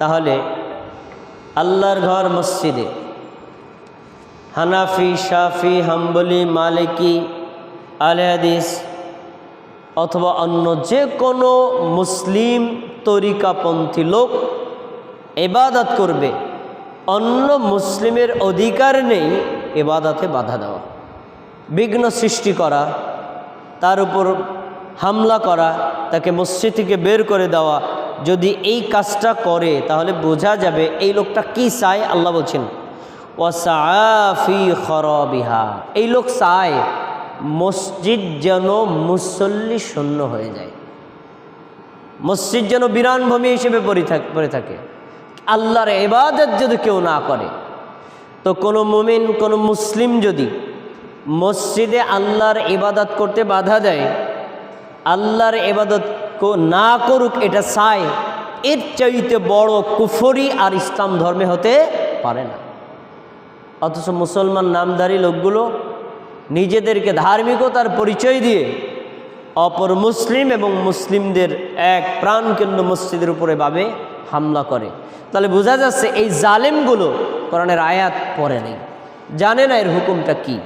তাহলে আল্লাহর ঘর মসজিদে হানাফি, শাফি, হাম্বলি, মালিকি, আলে হাদিস অথবা অন্য যে কোনো মুসলিম তরিকাপন্থী লোক এবাদত করবে, অন্য মুসলিমের অধিকার নেই এবাদাতে বাধা দেওয়া। বিঘ্ন সৃষ্টি করা, তার উপর হামলা করা, তাকে মসজিদ থেকে বের করে দেওয়া যদি এই কাজটা করে, তাহলে বোঝা যাবে এই লোকটা কি চায়, আল্লাহ বলছেন ওয়াসাফি খরবিহা। এই লোক চায় মসজিদ যেন মুসল্লি শূন্য হয়ে যায়। মসজিদ যেন বিরান ভূমি হিসেবে পড়ে থাক আল্লাহর এবাদত যদি কেউ না করে, তো কোনো মুমিন, কোনো মুসলিম যদি মসজিদে আল্লাহর ইবাদত করতে বাধা দেয়, আল্লাহর এবাদত না করুক এটা চায় এর চাইতে বড় কুফরি আর ইসলাম ধর্মে হতে পারে না। অথচ মুসলমান নামধারী লোকগুলো নিজেদেরকে ধার্মিকতার পরিচয় দিয়ে অপর মুসলিম এবং মুসলিমদের এক প্রাণকেন্দ্র মসজিদের উপরে ভাবে হামলা করে। তাহলে বোঝা যাচ্ছে এই জালেমগুলো কোরআনের আয়াত পড়ে নেই, জানে না এর হুকুমটা কি।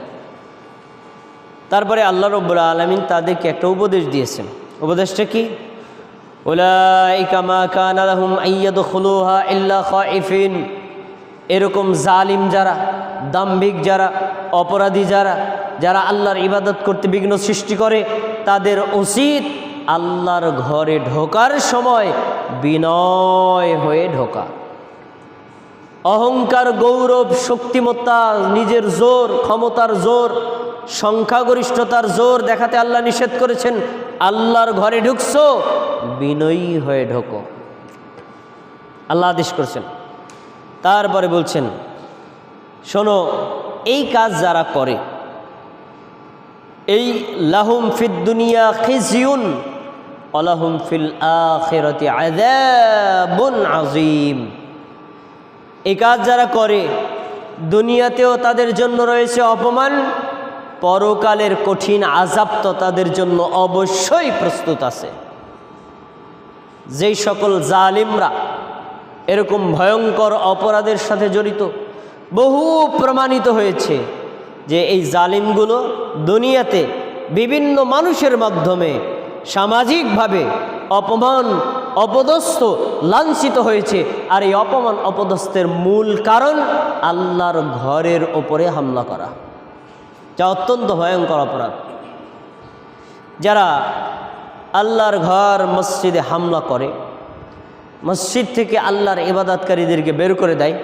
তারপরে আল্লাহ রব্বুল্লা আলমিন তাদেরকে একটা উপদেশ দিয়েছেন উপদেশটা কি? এরকম জালিম যারা, দাম্ভিক যারা, অপরাধী যারা যারা আল্লাহর ইবাদত করতে বিঘ্ন সৃষ্টি করে, তাদের উচিত আল্লাহর ঘরে ঢোকার সময় বিনয় হয়ে ঢোকা। অহংকার, গৌরব, শক্তিমত্তা, নিজের জোর, ক্ষমতার জোর সংখ্যাগরিষ্ঠতার জোর দেখাতে আল্লাহ নিষেধ করেছেন, আল্লাহর ঘরে ঢুকছো, বিনয়ী হয়ে ঢোকো। আল্লাহ আদেশ করছেন। তারপরে বলছেন, শোনো, এই কাজ যারা করে, এই লাহুম ফিদ দুনিয়া খিজিউন অলাহুম ফিল আখিরাতি আযাবুন আজিম এই কাজ যারা করে, দুনিয়াতেও তাদের জন্য রয়েছে অপমান পরকালের কঠিন আজাব তো তাদের জন্য অবশ্যই প্রস্তুত আছে। যেই সকল জালিমরা এরকম ভয়ঙ্কর অপরাধের সাথে জড়িত, বহু প্রমাণিত হয়েছে যে এই জালিমগুলো দুনিয়াতে বিভিন্ন মানুষের মাধ্যমে সামাজিকভাবে অপমান, অপদস্থ, লাঞ্ছিত হয়েছে। আর এই অপমান, অপদস্থের মূল কারণ আল্লাহর ঘরের ওপরে হামলা করা। যা অত্যন্ত ভয়ঙ্কর অপরাধ। যারা আল্লাহর ঘর, মসজিদে হামলা করে, মসজিদ থেকে আল্লাহর ইবাদতকারীদেরকে বের করে দেয়,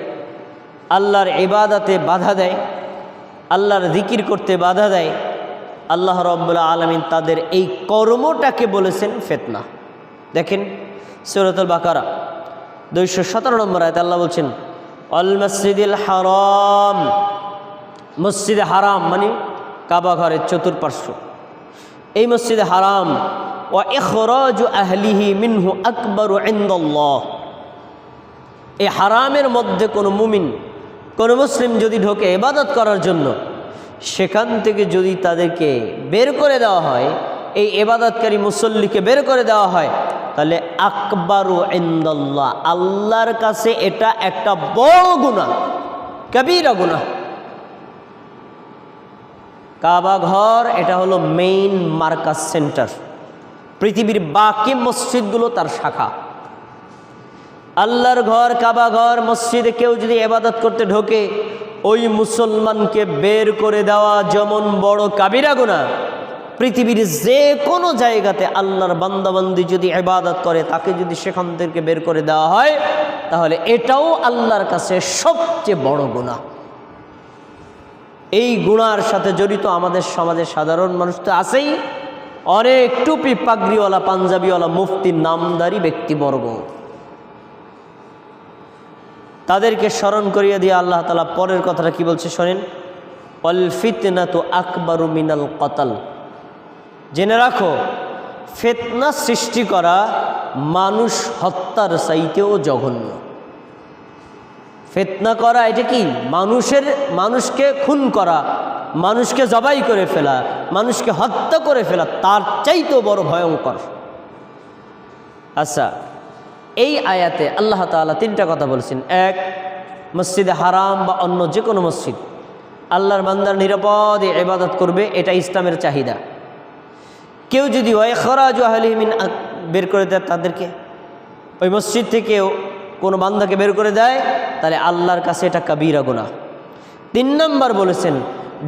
আল্লাহর ইবাদাতে বাধা দেয়, আল্লাহর জিকির করতে বাধা দেয়, আল্লাহ রব্বুল্লা আলমিন তাদের এই কর্মটাকে বলেছেন ফেতনা। দেখেন সৈরতুল বাকারা, দুইশো সতেরো নম্বর আয়তে আল্লাহ বলছেন অল মসজিদুল হারাম। মসজিদে হারাম মানে কাবা ঘরের চতুর্পার্শ্ব। এই মসজিদে হারাম ও এখরজ আহলিহি মিনহু আকবর ইন্দল্লাহ। এই হারামের মধ্যে কোনো মুমিন, কোনো মুসলিম যদি ঢোকে ইবাদত করার জন্য, সেখান থেকে যদি তাদেরকে বের করে দেওয়া হয়, এই এবাদতকারী মুসল্লিকে বের করে দেওয়া হয়, তাহলে আকবরু ইন্দল্লাহ, আল্লাহর কাছে এটা একটা বড় গুণা কবিরা গুণা কাবা ঘর, এটা হলো মেইন মার্কাস সেন্টার পৃথিবীর বাকি মসজিদগুলো তার শাখা। আল্লাহর ঘর, কাবা ঘর, মসজিদে কেউ যদি এবাদত করতে ঢোকে, ওই মুসলমানকে বের করে দেওয়া যেমন বড় কাবিরা গুণা পৃথিবীর যে কোনো জায়গাতে আল্লাহর বান্দাবান্দি যদি এবাদত করে, তাকে যদি সেখান থেকে বের করে দেওয়া হয়, তাহলে এটাও আল্লাহর কাছে সবচেয়ে বড় গুণা এই গুণার সাথে জড়িত আমাদের সমাজের সাধারণ মানুষ তো আছেই। অনেক টুপি পাগড়িওয়ালা, পাঞ্জাবিওয়ালা, মুফতি, নামদারি ব্যক্তিবর্গ। তাদেরকে স্মরণ করিয়ে দিয়ে আল্লাহ তালা পরের কথাটা কি বলছে শোনেন? অল ফিতনা তো আকবরু মিনাল কতাল। জেনে রাখো, ফেতনা সৃষ্টি করা মানুষ হত্যার চাইতেও জঘন্য। ফেতনা করা, এটা কি? মানুষের, মানুষকে খুন করা, মানুষকে জবাই করে ফেলা, মানুষকে হত্যা করে ফেলা, তার চাইতেও বড় ভয়ঙ্কর। আচ্ছা এই আয়াতে আল্লাহ তাআলা তিনটা কথা বলছেন। এক, মসজিদে হারাম বা অন্য যে কোনো মসজিদ, আল্লাহর বান্দার নিরাপদে এবাদত করবে, এটা ইসলামের চাহিদা। কেউ যদি হয় খরাজ আহলিমিন বের করে দেয় তাদেরকে, ওই মসজিদ থেকেও কোনো বান্দাকে বের করে দেয় তাহলে আল্লাহর কাছে এটা কাবিরা গুনাহ। তিন নম্বর বলেছেন,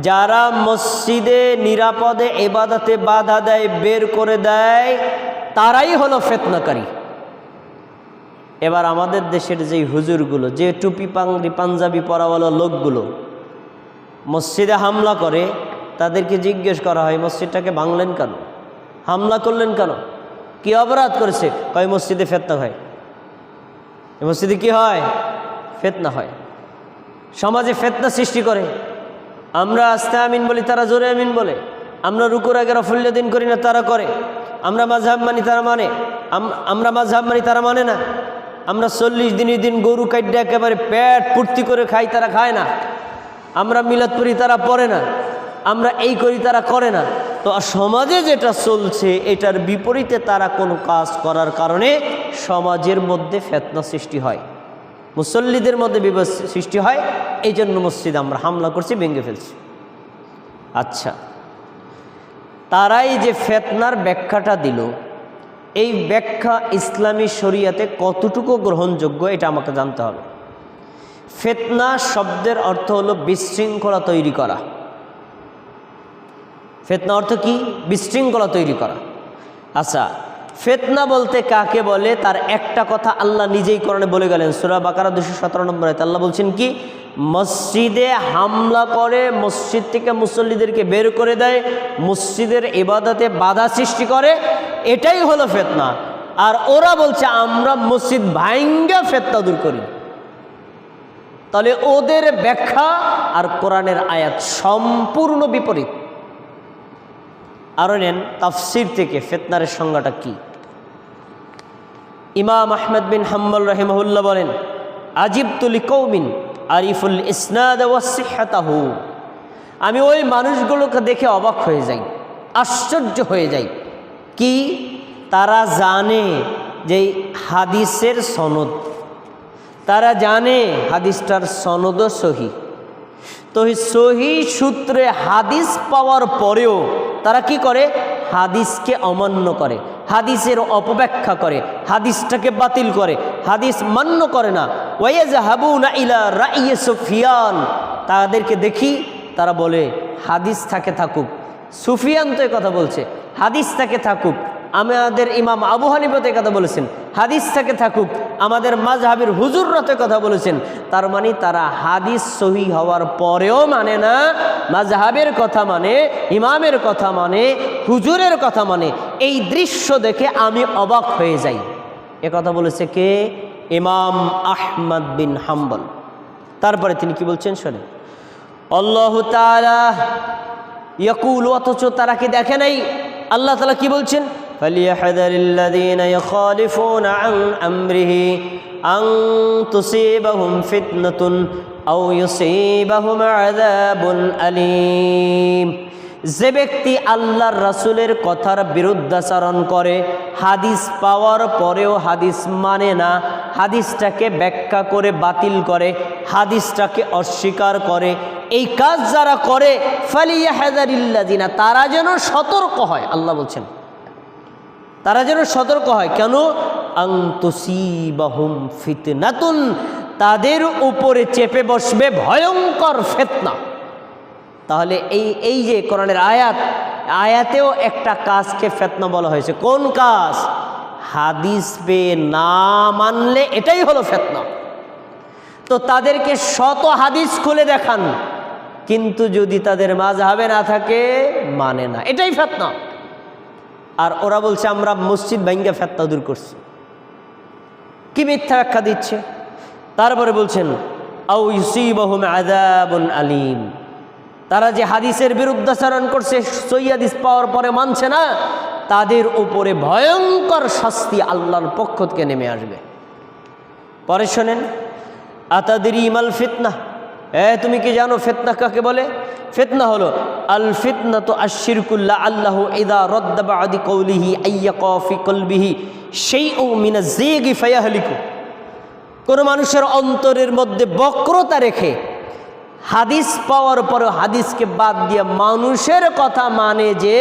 যারা মসজিদে নিরাপদে এবাদাতে বাধা দেয়, বের করে দেয়, তারাই হলো ফেতনাকারী। এবার আমাদের দেশের যেই হুজুরগুলো, যে টুপি পাংরি পাঞ্জাবি পরাওয়ালা লোকগুলো মসজিদে হামলা করে, তাদেরকে জিজ্ঞেস করা হয়, মসজিদটাকে ভাঙলেন কেন? হামলা করলেন কেন? কি অপরাধ করেছে? কয়, মসজিদে ফেতনা হয়। মসজিদে কি হয়? ফেতনা হয়। সমাজে ফেতনা সৃষ্টি করে। আমরা আস্তে আমিন বলি, তারা জোরে আমিন বলে। আমরা রুকুর আগে রফুল্লাদিন করি না, তারা করে। আমরা মাঝহাব মানি, তারা মানে। আমরা মাঝহাব মানি, তারা মানে না। আমরা চল্লিশ দিনের দিন গরু কাটতে একেবারে পেট পূর্তি করে খাই, তারা খায় না। আমরা মিলাদ পড়ি, তারা পড়ে না। আমরা এই করি, তারা করে না। তো সমাজে যেটা চলছে, এটার বিপরীতে তারা কোনো কাজ করার কারণে সমাজের মধ্যে ফেতনা সৃষ্টি হয়। মুসল্লিদের মধ্যে বিবাদ সৃষ্টি হয় এই জন্য মসজিদ আমরা হামলা করছি, ভেঙে ফেলছি। আচ্ছা তারাই যে ফেতনার ব্যাখ্যাটা দিল, এই ব্যাখ্যা ইসলামী শরিয়াতে কতটুকু গ্রহণযোগ্য এটা আমাকে জানতে হবে। ফেতনা শব্দের অর্থ হলো বিশৃঙ্খলা তৈরি করা। ফেতনা অর্থ কি? বিশৃঙ্খলা তৈরি করা। আচ্ছা ফেতনা বলতে কাকে বলে, তার একটা কথা আল্লাহ নিজেই করণে বলে গেলেন, সুরা বাকারা দুশো সতেরো নম্বর আল্লাহ বলছেন কি? মসজিদে হামলা করে, মসজিদ থেকে মুসল্লিদেরকে বের করে দেয়, মসজিদের ইবাদতে বাধা সৃষ্টি করে, এটাই হলো ফেতনা। আর ওরা বলছে, আমরা মসজিদ ভাঙ্গা ফেতনা দূর করি। তাহলে ওদের ব্যাখ্যা আর কোরআনের আয়াত সম্পূর্ণ বিপরীত। আরও নেন, তাফসির থেকে ফেতনারের সংজ্ঞাটা কি? ইমাম আহমেদ বিন হাম্বল রহিমহুল্লাহ বলেন আজিব তুলি কৌমিন আরিফুল ইসনাদ ওয়াসিহাতাহু আমি ওই মানুষগুলোকে দেখে অবাক হয়ে যাই, আশ্চর্য হয়ে যাই। কি? তারা জানে যে হাদিসের সনদ। তারা জানে হাদিসটার সনদও সহি। তো সহি সূত্রে হাদিস পাওয়ার পরেও তারা কি করে? হাদিসকে অমান্য করে, হাদিসের অপব্যাখ্যা করে, হাদিসটাকে বাতিল করে, হাদিস মান্য করে না। ওয়েজ হাবু না ইলা রাইয়ে সুফিয়ান। তাদেরকে দেখি, তারা বলে, হাদিস থাকে থাকুক। সুফিয়ান তো কথা বলছে, হাদিস থাকে থাকুক। আমাদের ইমাম আবু হানিফতে কথা বলেছেন, হাদিস থেকে থাকুক, আমাদের মাঝহাবির হুজুররতে কথা বলেছেন, তার মানে তারা হাদিস সহি হওয়ার পরেও মানে না মাঝহাবের কথা মানে ইমামের কথা মানে হুজুরের কথা মানে। এই দৃশ্য দেখে আমি অবাক হয়ে যাই। এ কথা বলেছে কে? ইমাম আহমদ বিন হাম্বল। তারপরে তিনি কি বলছেন শোনেন আল্লাহ তাআলা ইয়াকুল, অথচ তারা কি দেখে নাই? আল্লাহ তালা কি বলছেন? فليحذر الذين يخالفون عن أمره أن تصيبهم فتنة أو يصيبهم عذاب أليم যে ব্যক্তি আল্লাহর রাসূলের কথার বিরুদ্ধাচরণ করে হাদিস পাওয়ার পরেও হাদিস মানে না হাদিসটাকে ব্যাখ্যা করে বাতিল করে হাদিসটাকে অস্বীকার করে এই কাজ যারা করে ফালিয়া হাজারিল্লাদিনা তারা যেন সতর্ক হয় আল্লাহ বলছেন তারা যেন সতর্ক হয়। কেন? আংতুসিবাহুম ফিতনাতুন, তাদের উপরে চেপে বসবে ভয়ঙ্কর ফেতনা। তাহলে এই এই যে কোরআনের আয়াত, আয়াতেও একটা কাজকে ফেতনা বলা হয়েছে। কোন কাজ? হাদিস পেয়ে না মানলে এটাই হলো ফেতনা। তো তাদেরকে শত হাদিস খুলে দেখান, কিন্তু যদি তাদের মাঝহাবে না থাকে মানে না। এটাই ফেতনা। আর ওরা বলছে, আমরা মসজিদ ভাঙ্গা ফেতনা দূর করছি। কি মিথ্যা ব্যাখ্যা দিচ্ছে? তারপরে বলছেন আউ আলিম। তারা যে হাদিসের বিরুদ্ধাচরণ করছে, সই হাদিস পাওয়ার পরে মানছে না, তাদের উপরে ভয়ঙ্কর শাস্তি আল্লাহর পক্ষ থেকে নেমে আসবে। পরে শোনেন আতাদের ইমাল ফিতনা? এ, তুমি কি জানো ফেতনা কাকে বলে? ফিতনা হলো আল ফিতনা তো আশিরকুল্লাহ আল্লাহ ইদা রদ্দাবা আদি কৌলিহি আইয়া কফি কলবিহি সেই ও মিনা জেগি ফায়াহলিকু কোনো মানুষের অন্তরের মধ্যে বক্রতা রেখে হাদিস পাওয়ার পরে হাদিসকে বাদ দিয়ে মানুষের কথা মানে যে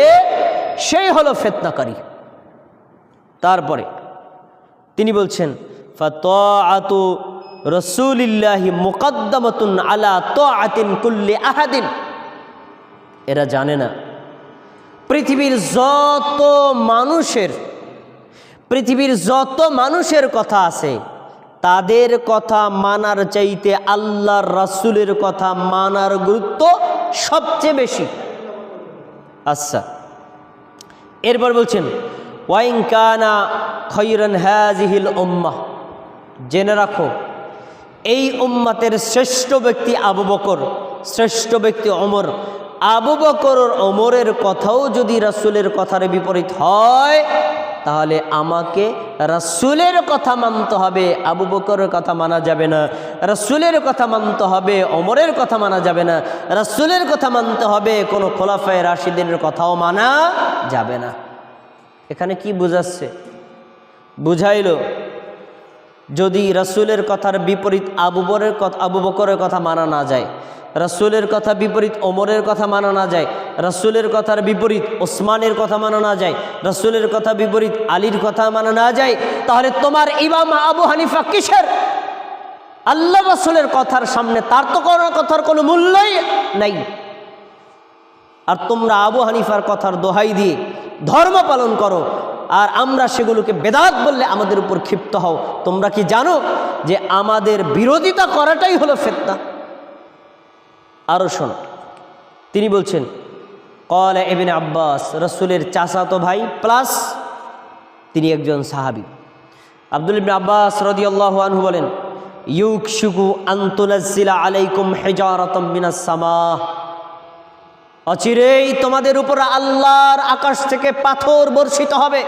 সেই হলো ফেতনাকারী তারপরে তিনি বলছেন ফাতআতু রসুলিল্লাহি মুকদ্দামাতুন আলা তাআতিন কুল্লি আহাদিন। এরা জানে না, পৃথিবীর যত মানুষের, পৃথিবীর যত মানুষের কথা আছে, তাদের কথা মানার চাইতে আল্লাহর রাসূলের কথা মানার গুরুত্ব সবচেয়ে বেশি। আচ্ছা এরপর বলছেন, ওয়াইন কানা খৈরন হাজিহিল উম্মাহ, জেনে রাখো এই উম্মাতের শ্রেষ্ঠ ব্যক্তি আবু বকর, শ্রেষ্ঠ ব্যক্তি অমর আবু বকর অমরের কথাও যদি রাসুলের কথার বিপরীত হয়, তাহলে আমাকে রাসুলের কথা মানতে হবে, আবু বকরের কথা মানা যাবে না। রাসুলের কথা মানতে হবে অমরের কথা মানা যাবে না। রাসুলের কথা মানতে হবে, কোনো খোলাফায় রাশিদিনের কথাও মানা যাবে না। এখানে কি বুঝাচ্ছে? বুঝাইল যদি রাসূলের কথার বিপরীত আবু বরের কথা আবু বকরের কথা মানা না যায়, রাসূলের কথা বিপরীত ওমরের কথা মানা না যায়, রাসূলের কথার বিপরীত ওসমানের কথা মানা না যায়, রাসূলের কথা বিপরীত আলীর কথা মানা না যায়, তাহলে তোমার ইমাম আবু হানিফা কিসের? আল্লাহ রাসূলের কথার সামনে তার তো কোনো কথার কোনো মূল্যই নাই। আর তোমরা আবু হানিফার কথার দোহাই দিয়ে ধর্ম পালন করো আর আমরা সেগুলোকে বেদাত বললে আমাদের উপর ক্ষিপ্ত হও। তোমরা কি জানো যে আমাদের বিরোধিতা করাটাই হলো ফেতনা? আরও শোনো। তিনি বলছেন, কল এবিন আব্বাস, রসুলের চাচাতো ভাই, প্লাস তিনি একজন সাহাবি। আব্দুল ইবিন আব্বাস রদিয়াল্লাহ আনহু বলেন ইউক শুকু আন্তলাজিলা আলাইকুম হেজারতম মিনাস সামাহ। অচিরেই তোমাদের উপর আল্লাহর আকাশ থেকে পাথর বর্ষিত হবে।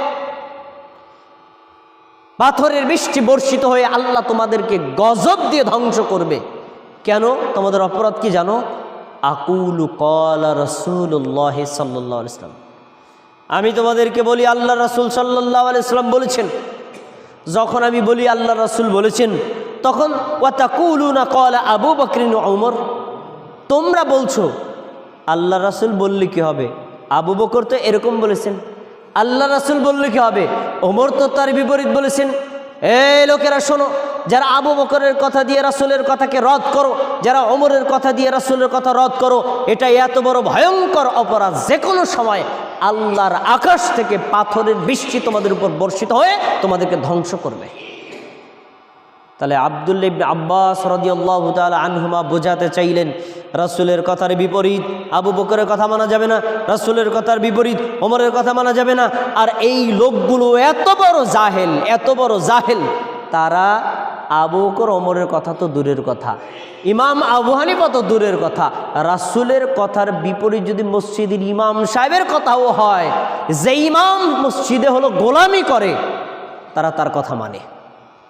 পাথরের বৃষ্টি বর্ষিত হয়ে আল্লাহ তোমাদেরকে গজব দিয়ে ধ্বংস করবে। কেন? তোমাদের অপরাধ কি জানো? আকুলু কলা রসুল্লাহ সাল্লাহ ইসলাম আমি তোমাদেরকে বলি, আল্লাহ রসুল সাল্লাহ আলাইসাল্লাম বলেছেন, যখন আমি বলি আল্লাহ রসুল বলেছেন, তখন ওয়াতাকুলু না কলা আবু বকরিন ওমর তোমরা বলছো আল্লাহ রাসুল বললে কি হবে? আবু বকর তো এরকম বলেছেন। আল্লাহ রাসুল বললে কি হবে? ওমর তো তার বিপরীত বলেছেন। এই লোকেরা শোনো, যারা আবু বকরের কথা দিয়ে রাসুলের কথাকে রদ করো, যারা ওমরের কথা দিয়ে রাসুলের কথা রদ করো এটা এত বড় ভয়ঙ্কর অপরাধ। যে কোনো সময় আল্লাহর আকাশ থেকে পাথরের বৃষ্টি তোমাদের উপর বর্ষিত হয়ে তোমাদেরকে ধ্বংস করবে। তাহলে আবদুল্লা ইবনে আব্বাস রদিয়াল্লাহ তাল আনহুমা বোঝাতে চাইলেন, রাসুলের কথার বিপরীত আবু বকরের কথা মানা যাবে না, রাসুলের কথার বিপরীত ওমরের কথা মানা যাবে না। আর এই লোকগুলো এত বড় জাহেল, এত বড় জাহেল, তারা আবু বকর ওমরের কথা তো দূরের কথা, ইমাম আবু হানিফা দূরের কথা। রাসুলের কথার বিপরীত যদি মসজিদের ইমাম সাহেবের কথাও হয় যে ইমাম মসজিদে হলো গোলামি করে, তারা তার কথা মানে।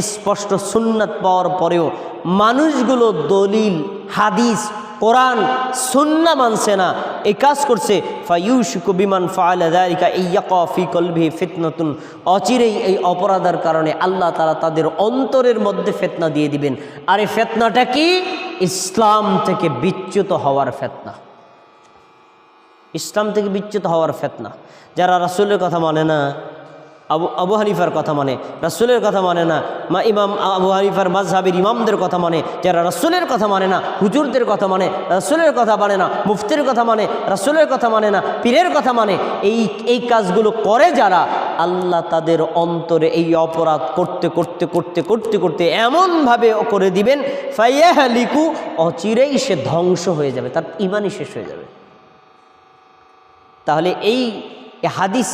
স্পষ্ট সুন্নাত পাওয়ার পরেও মানুষগুলো দলিল, হাদিস, কোরআন, সুন্না মানছে না। এই কাজ করছে ইয়াকফি কলভি অচিরেই এই অপরাধের কারণে আল্লাহ তারা তাদের অন্তরের মধ্যে ফেতনা দিয়ে দিবেন। আর এই ফেতনাটা কি? ইসলাম থেকে বিচ্যুত হওয়ার ফেতনা। ইসলাম থেকে বিচ্যুত হওয়ার ফেতনা। যারা রাসুলের কথা মানে না আবু আবু হানিফার কথা মানে রাসুলের কথা মানে না, মা ইমাম আবু হানিফার মাজহাবির ইমামদের কথা মানে যারা রাসুলের কথা মানে না, হুজুরদের কথা মানে রাসুলের কথা মানে না, মুফতির কথা মানে রাসুলের কথা মানে না, পীরের কথা মানে এই এই কাজগুলো করে যারা, আল্লাহ তাদের অন্তরে এই অপরাধ করতে করতে করতে করতে করতে এমনভাবে করে দিবেন, ফাইয়াহালিকু, অচিরেই সে ধ্বংস হয়ে যাবে, তার ইমানই শেষ হয়ে যাবে। তাহলে এই হাদিস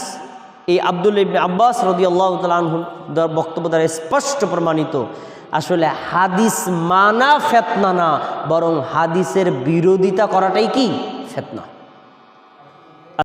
এই আব্দুল ইবনে আব্বাস রদি আল্লাহ তালহুর বক্তব্য দ্বারা স্পষ্ট প্রমাণিত। আসলে হাদিস মানা ফেতনা না, বরং হাদিসের বিরোধিতা করাটাই কি? ফেতনা।